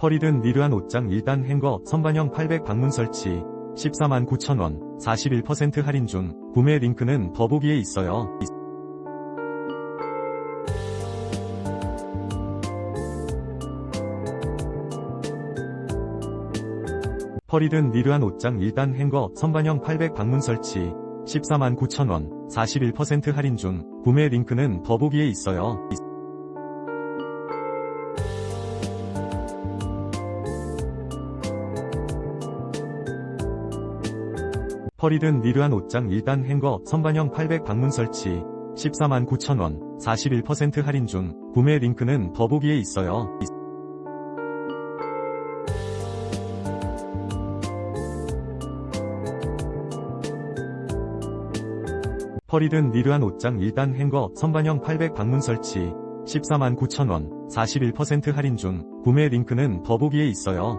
펄이든 니르한 옷장 1단 행거 선반형 800 방문 설치 14만 9천원 41% 할인 중 구매 링크는 더보기에 있어요. 펄이든 니르한 옷장 1단 행거 선반형 800 방문 설치 14만 9천원 41% 할인 중 구매 링크는 더보기에 있어요. 펄이든 니르한 옷장 1단 행거 선반형 800 방문 설치 14만 9천원 41% 할인 중 구매 링크는 더보기에 있어요. 펄이든 니르한 옷장 1단 행거 선반형 800 방문 설치 14만 9천원 41% 할인 중 구매 링크는 더보기에 있어요.